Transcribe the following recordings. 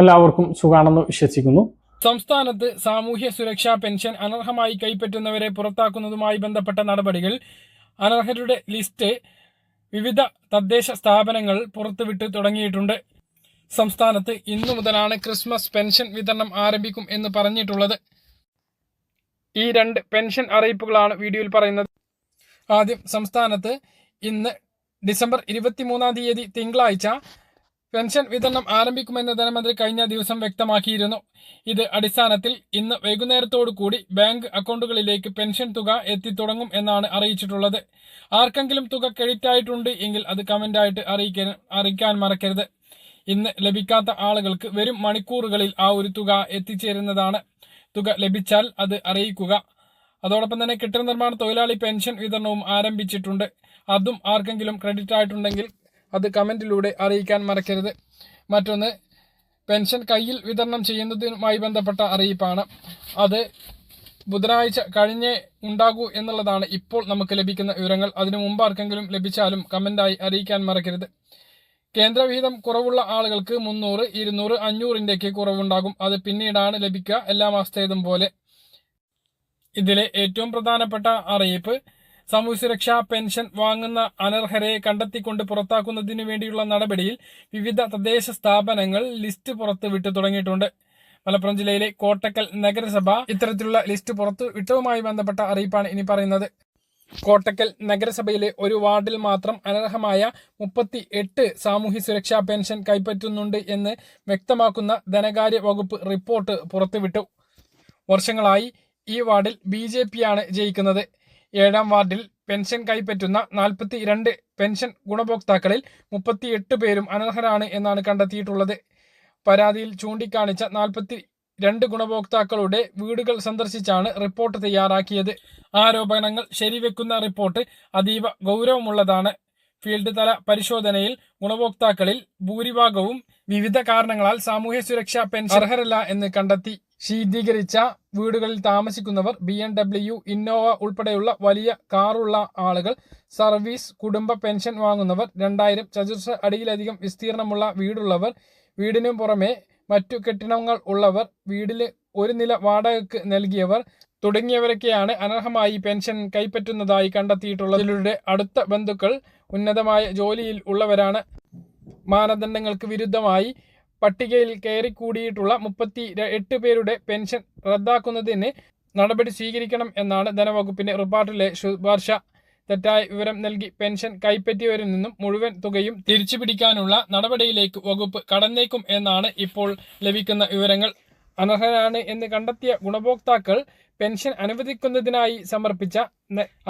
എല്ലാവർക്കും സുഖാണെന്ന് വിശ്വസിക്കുന്നു. സംസ്ഥാനത്ത് സാമൂഹ്യ സുരക്ഷാ പെൻഷൻ അനർഹമായി കൈപ്പറ്റുന്നവരെ പുറത്താക്കുന്നതുമായി ബന്ധപ്പെട്ട നടപടികൾ അനർഹരുടെ ലിസ്റ്റ് വിവിധ തദ്ദേശ സ്ഥാപനങ്ങൾ പുറത്തുവിട്ട് തുടങ്ങിയിട്ടുണ്ട്. സംസ്ഥാനത്ത് ഇന്നു മുതലാണ് ക്രിസ്മസ് പെൻഷൻ വിതരണം ആരംഭിക്കും എന്ന് പറഞ്ഞിട്ടുള്ളത്. ഈ രണ്ട് പെൻഷൻ അറിയിപ്പുകളാണ് വീഡിയോയിൽ പറയുന്നത്. ആദ്യം സംസ്ഥാനത്ത് ഇന്ന് ഡിസംബർ ഇരുപത്തിമൂന്നാം തീയതി തിങ്കളാഴ്ച പെൻഷൻ വിതരണം ആരംഭിക്കുമെന്ന് ധനമന്ത്രി കഴിഞ്ഞ ദിവസം വ്യക്തമാക്കിയിരുന്നു. ഇത് അടിസ്ഥാനത്തിൽ ഇന്ന് വൈകുന്നേരത്തോടു കൂടി ബാങ്ക് അക്കൗണ്ടുകളിലേക്ക് പെൻഷൻ തുക എത്തിത്തുടങ്ങും എന്നാണ് അറിയിച്ചിട്ടുള്ളത്. ആർക്കെങ്കിലും തുക ക്രെഡിറ്റ് ആയിട്ടുണ്ട് എങ്കിൽ അത് കമന്റായിട്ട് അറിയിക്കാൻ മറക്കരുത്. ഇന്ന് ലഭിക്കാത്ത ആളുകൾക്ക് വരും മണിക്കൂറുകളിൽ ആ ഒരു തുക എത്തിച്ചേരുന്നതാണ്. തുക ലഭിച്ചാൽ അത് അറിയിക്കുക. അതോടൊപ്പം തന്നെ കെട്ടിട നിർമ്മാണ തൊഴിലാളി പെൻഷൻ വിതരണവും ആരംഭിച്ചിട്ടുണ്ട്. അതും ആർക്കെങ്കിലും ക്രെഡിറ്റ് ആയിട്ടുണ്ടെങ്കിൽ അത് കമന്റിലൂടെ അറിയിക്കാൻ മറക്കരുത്. മറ്റൊന്ന് പെൻഷൻ കയ്യിൽ വിതരണം ചെയ്യുന്നതുമായി ബന്ധപ്പെട്ട അറിയിപ്പാണ്. അത് ബുധനാഴ്ച കഴിഞ്ഞേ ഉണ്ടാകൂ എന്നുള്ളതാണ് ഇപ്പോൾ നമുക്ക് ലഭിക്കുന്ന വിവരങ്ങൾ. അതിനു മുമ്പ് ആർക്കെങ്കിലും ലഭിച്ചാലും കമന്റായി അറിയിക്കാൻ മറക്കരുത്. കേന്ദ്രവിഹിതം കുറവുള്ള ആളുകൾക്ക് മുന്നൂറ് ഇരുന്നൂറ് അഞ്ഞൂറിന്റെയൊക്കെ കുറവുണ്ടാകും. അത് പിന്നീടാണ് ലഭിക്കുക. എല്ലാ മാസത്തേതും പോലെ. ഇതിലെ ഏറ്റവും പ്രധാനപ്പെട്ട അറിയിപ്പ് സാമൂഹ്യ സുരക്ഷാ പെൻഷൻ വാങ്ങുന്ന അനർഹരെ കണ്ടെത്തിക്കൊണ്ട് പുറത്താക്കുന്നതിനു വേണ്ടിയുള്ള നടപടിയിൽ വിവിധ തദ്ദേശ സ്ഥാപനങ്ങൾ ലിസ്റ്റ് പുറത്ത് വിട്ടു തുടങ്ങിയിട്ടുണ്ട്. മലപ്പുറം ജില്ലയിലെ കോട്ടക്കൽ നഗരസഭ ഇത്തരത്തിലുള്ള ലിസ്റ്റ് പുറത്തു വിട്ടവുമായി ബന്ധപ്പെട്ട അറിയിപ്പാണ് ഇനി പറയുന്നത്. കോട്ടക്കൽ നഗരസഭയിലെ ഒരു വാർഡിൽ മാത്രം അനർഹമായ മുപ്പത്തി എട്ട് സാമൂഹ്യ സുരക്ഷാ പെൻഷൻ കൈപ്പറ്റുന്നുണ്ട് എന്ന് വ്യക്തമാക്കുന്ന ധനകാര്യ വകുപ്പ് റിപ്പോർട്ട് പുറത്തുവിട്ടു. വർഷങ്ങളായി ഈ വാർഡിൽ ബി ജെ പിയാണ് ജയിക്കുന്നത്. ഏഴാം വാർഡിൽ പെൻഷൻ കൈപ്പറ്റുന്ന നാൽപ്പത്തി രണ്ട് പെൻഷൻ ഗുണഭോക്താക്കളിൽ മുപ്പത്തിയെട്ട് പേരും അനർഹരാണ് എന്നാണ് കണ്ടെത്തിയിട്ടുള്ളത്. പരാതിയിൽ ചൂണ്ടിക്കാണിച്ച നാൽപ്പത്തി രണ്ട് ഗുണഭോക്താക്കളുടെ വീടുകൾ സന്ദർശിച്ചാണ് റിപ്പോർട്ട് തയ്യാറാക്കിയത്. ആരോപണങ്ങൾ ശരിവെക്കുന്ന റിപ്പോർട്ട് അതീവ ഗൗരവമുള്ളതാണ്. ഫീൽഡ് തല പരിശോധനയിൽ ഗുണഭോക്താക്കളിൽ ഭൂരിഭാഗവും വിവിധ കാരണങ്ങളാൽ സാമൂഹ്യ സുരക്ഷാ പെൻഷൻ അർഹരല്ല എന്ന് കണ്ടെത്തി. ശീതീകരിച്ച വീടുകളിൽ താമസിക്കുന്നവർ ബി എം ഡബ്ല്യു ഇന്നോവ ഉൾപ്പെടെയുള്ള വലിയ കാറുള്ള ആളുകൾ സർവീസ് കുടുംബ പെൻഷൻ വാങ്ങുന്നവർ രണ്ടായിരം ചതുർശ അടിയിലധികം വിസ്തീർണമുള്ള വീടുള്ളവർ വീടിനു പുറമെ മറ്റു കെട്ടിടങ്ങൾ ഉള്ളവർ വീടിൽ ഒരു നില വാടകയ്ക്ക് നൽകിയവർ തുടങ്ങിയവരൊക്കെയാണ് അനർഹമായി പെൻഷൻ കൈപ്പറ്റുന്നതായി കണ്ടെത്തിയിട്ടുള്ളത് ഇവരുടെ അടുത്ത ബന്ധുക്കൾ ഉന്നതമായ ജോലിയിൽ ഉള്ളവരാണ്. മാനദണ്ഡങ്ങൾക്ക് വിരുദ്ധമായി പട്ടികയിൽ കയറിക്കൂടിയിട്ടുള്ള മുപ്പത്തി എട്ട് പേരുടെ പെൻഷൻ റദ്ദാക്കുന്നതിന് നടപടി സ്വീകരിക്കണം എന്നാണ് ധനവകുപ്പിന്റെ റിപ്പോർട്ടിലെ ശുപാർശ. തെറ്റായ വിവരം നൽകി പെൻഷൻ കൈപ്പറ്റിയവരിൽ നിന്നും മുഴുവൻ തുകയും തിരിച്ചുപിടിക്കാനുള്ള നടപടിയിലേക്ക് വകുപ്പ് കടന്നേക്കും എന്നാണ് ഇപ്പോൾ ലഭിക്കുന്ന വിവരങ്ങൾ. അനർഹരാണ് എന്ന് കണ്ടെത്തിയ ഗുണഭോക്താക്കൾ പെൻഷൻ അനുവദിക്കുന്നതിനായി സമർപ്പിച്ച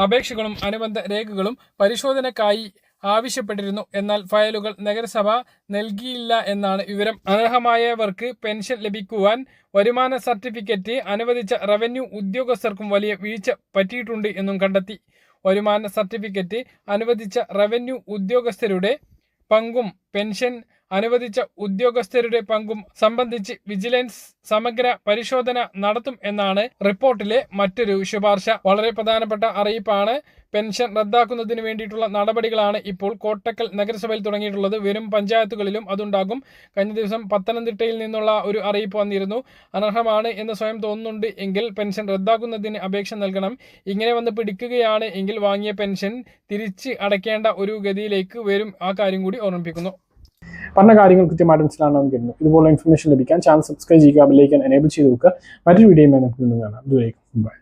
അപേക്ഷകളും അനുബന്ധ രേഖകളും പരിശോധനയ്ക്കായി ആവശ്യപ്പെട്ടിരുന്നു. എന്നാൽ ഫയലുകൾ നഗരസഭ നൽകിയില്ല എന്നാണ് വിവരം. അനർഹമായവർക്ക് പെൻഷൻ ലഭിക്കുവാൻ വരുമാന സർട്ടിഫിക്കറ്റ് അനുവദിച്ച റവന്യൂ ഉദ്യോഗസ്ഥർക്കും വലിയ വീഴ്ച പറ്റിയിട്ടുണ്ട് എന്നും കണ്ടെത്തി. വരുമാന സർട്ടിഫിക്കറ്റ് അനുവദിച്ച റവന്യൂ ഉദ്യോഗസ്ഥരുടെ പങ്കും പെൻഷൻ അനുവദിച്ച ഉദ്യോഗസ്ഥരുടെ പങ്കും സംബന്ധിച്ച് വിജിലൻസ് സമഗ്ര പരിശോധന നടത്തും എന്നാണ് റിപ്പോർട്ടിലെ മറ്റൊരു ശുപാർശ. വളരെ പ്രധാനപ്പെട്ട അറിയിപ്പാണ്. പെൻഷൻ റദ്ദാക്കുന്നതിന് വേണ്ടിയിട്ടുള്ള നടപടികളാണ് ഇപ്പോൾ കോട്ടക്കൽ നഗരസഭയിൽ തുടങ്ങിയിട്ടുള്ളത്. വരും പഞ്ചായത്തുകളിലും അതുണ്ടാകും. കഴിഞ്ഞ ദിവസം പത്തനംതിട്ടയിൽ നിന്നുള്ള ഒരു അറിയിപ്പ് വന്നിരുന്നു. അനർഹമാണ് എന്ന് സ്വയം തോന്നുന്നുണ്ട് എങ്കിൽ പെൻഷൻ റദ്ദാക്കുന്നതിന് അപേക്ഷ നൽകണം. ഇങ്ങനെ വന്ന് പിടിക്കുകയാണ് എങ്കിൽ വാങ്ങിയ പെൻഷൻ തിരിച്ച് അടയ്ക്കേണ്ട ഒരു ഗതിയിലേക്ക് വരും ആ കാര്യം കൂടി ഓർമ്മിപ്പിക്കുന്നു. പറഞ്ഞ കാര്യങ്ങൾ കൃത്യമായിട്ട് മനസ്സിലാണെന്ന് കരുതുന്നു. ഇതുപോലെ ഇൻഫർമേഷൻ ലഭിക്കാൻ ചാനൽ സബ്സ്ക്രൈബ് ചെയ്യുക ബെല്ലൈക്കൻ എനേബിൾ ചെയ്ത് വെക്കുക. മറ്റൊരു വീഡിയോയുമായി നമുക്ക് വീണ്ടും കാണാം. ദൂരേക്കും ബൈ